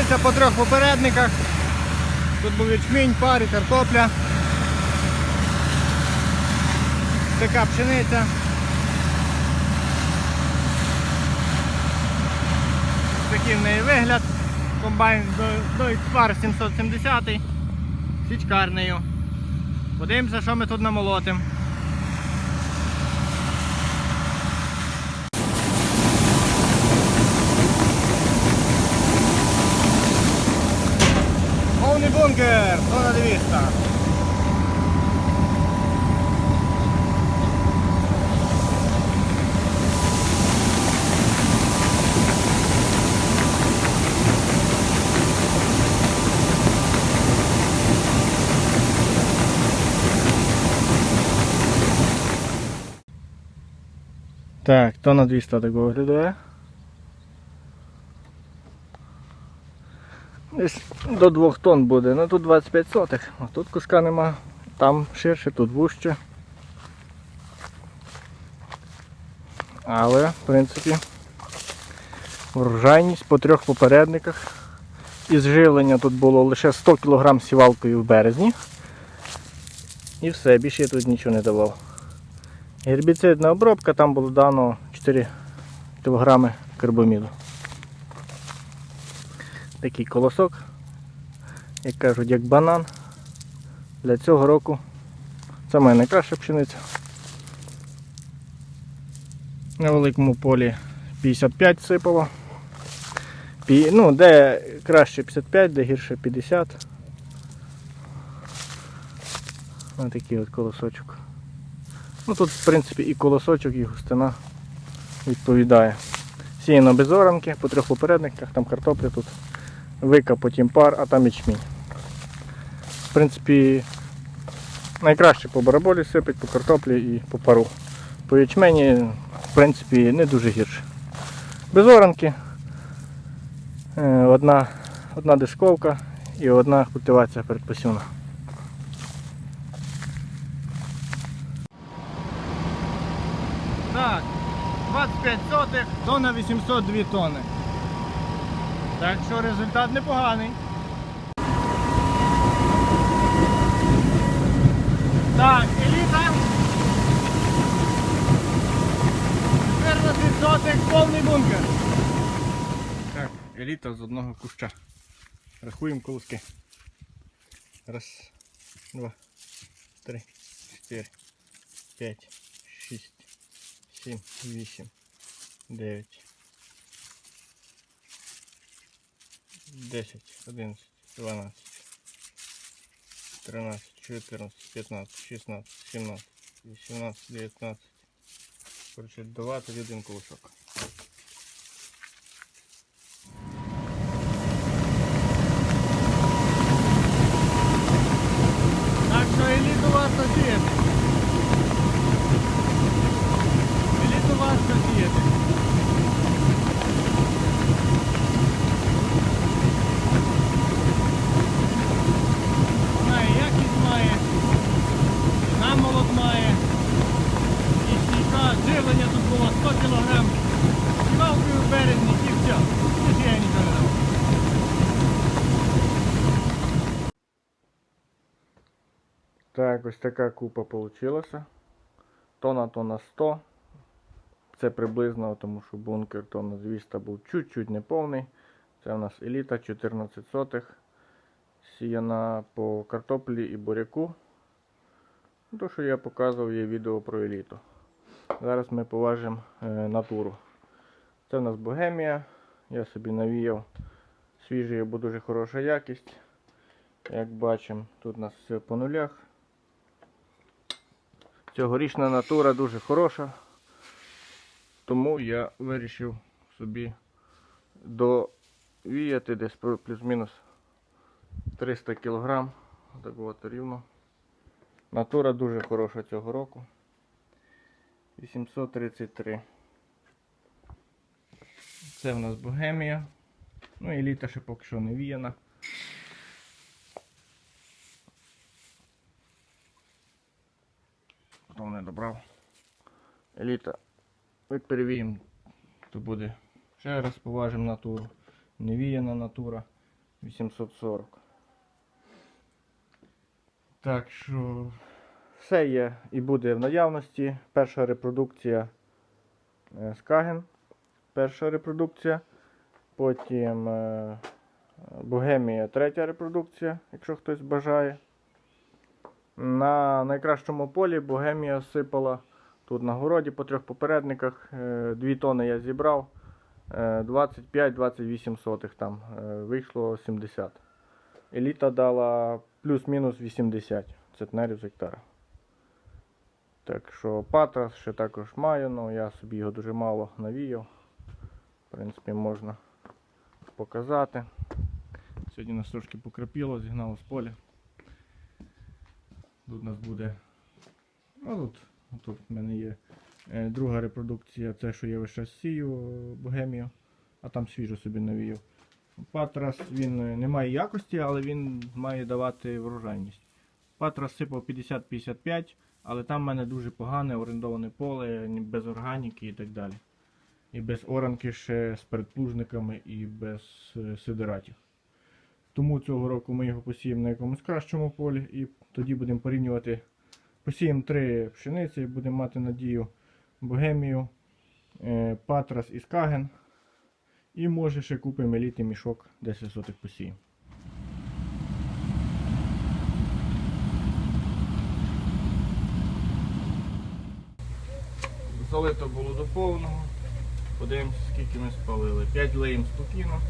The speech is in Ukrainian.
Пшениця по трьох попередниках. Тут був ячмінь, парі, картопля. Така пшениця. Такий в неї вигляд. Комбайн до Xpar 770 січкарнею. Подивимося, що ми тут намолотимо. Повний бункер, зона 200. Так, то на 200 так виглядає. Десь до 2 тонн буде, ну тут 25 сотих, а тут куска нема, там ширше, тут вужче. Але, в принципі, врожайність по трьох попередниках. Із живлення тут було лише 100 кг сівалкою в березні. І все, більше я тут нічого не давав. Гербіцидна обробка, там було дано 4 кг карбаміду. Такий колосок, як кажуть, як банан. Для цього року це моя найкраща пшениця. На великому полі 55 сипало. Ну, де краще 55, де гірше 50. Ось такий от колосочок. Ну тут в принципі і колосочок, і густина відповідає. Сіяно без оранки, по трьох попередниках, там картопля тут, вика, потім пар, а там ячмінь. В принципі, найкраще по бараболі сипить, по картоплі і по пару. По ячмені, в принципі, не дуже гірше. Без оранки. Е, Одна, одна дисковка і одна культивація передпосівна. Так, 25 сотих, тонна 802 тонни. Так що результат непоганий. Так, еліта. 14 сотих, повний бункер. Так, еліта з одного куща. Рахуємо колоски. Раз, два, три, чотири, п'ять, шість. 7, 8, 9, 10, 11, 12, 13, 14, 15, 16, 17, 18, 19. Коротше, 21 колосок. Так що еліту варто сіяти. Еліту важко сіяти. Має якість має, намолот має. І стійка, живлення тут було 100 кг. Сівалкою в березні і все. Більше я нічого не дав. Так, ось така купа вийшла. Тона тона 100. Це приблизно, тому що бункер тонна 200 був чуть-чуть неповний. Це у нас еліта 14 сотих. Сіяна по картоплі і буряку. То, що я показував, є відео про еліту. Зараз ми поважимо е, натуру. Це у нас богемія. Я собі навіяв свіжий, бо дуже хороша якість. Як бачимо, тут у нас все по нулях. Цьогорічна натура дуже хороша. Тому я вирішив собі довіяти десь плюс-мінус 300 кг. Так от рівно. Натура дуже хороша цього року. 833. Це в нас богемія. Ну і літа ще поки що не віяна. Еліта. Як то буде ще раз поважимо натуру. Невіяна натура. 840. Так що все є і буде в наявності. Перша репродукція е, Скаген. Перша репродукція. Потім е, Богемія третя репродукція, якщо хтось бажає. На найкращому полі Богемія сипала тут на городі по трьох попередниках. 2 тони я зібрав. е, 25-28 сотих там. е, Вийшло 70. Еліта дала плюс-мінус 80 центнерів з гектара. Так що патрас ще також маю, але я собі його дуже мало навіяв. В принципі, можна показати. Сьогодні нас трошки покропіло, зігнало з поля. Тут у нас буде. Ну, тут, тут в мене є е, друга репродукція, це що я час сію е, богемію, а там свіжо собі навіяв. Патрас він е, не має якості, але він має давати врожайність. Патрас сипав 50-55, але там в мене дуже погане орендоване поле, без органіки і так далі. І без оранки ще з передплужниками і без сидератів. Тому цього року ми його посіємо на якомусь кращому полі і тоді будемо порівнювати. Посіємо три пшениці, будемо мати надію Богемію, е, Патрас і Скаген. І може ще купимо елітний мішок 10 сотих посіємо. Залито було до повного. Подивимося, скільки ми спалили. 5 леїм спокійно.